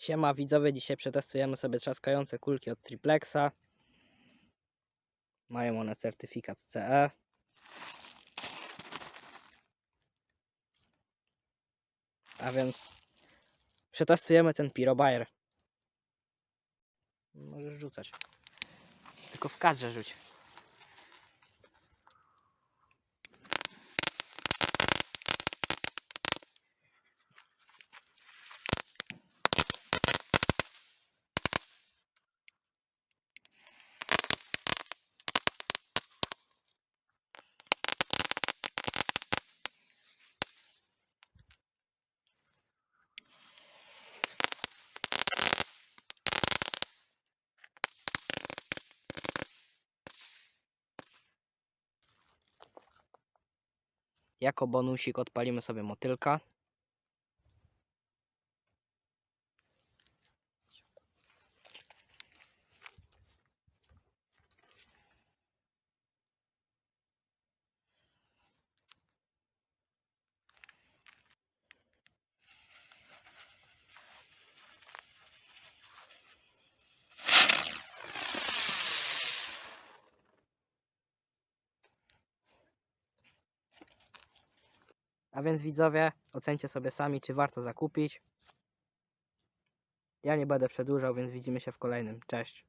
Siema widzowie, dzisiaj przetestujemy sobie trzaskające kulki od Triplexa. Mają one certyfikat. CE. A więc przetestujemy ten Pyrobayer. Możesz rzucać. Tylko w kadrze rzuć. Jako bonusik odpalimy sobie motylka. A więc widzowie, ocencie sobie sami, czy warto zakupić. Ja nie będę przedłużał, więc widzimy się w kolejnym. Cześć.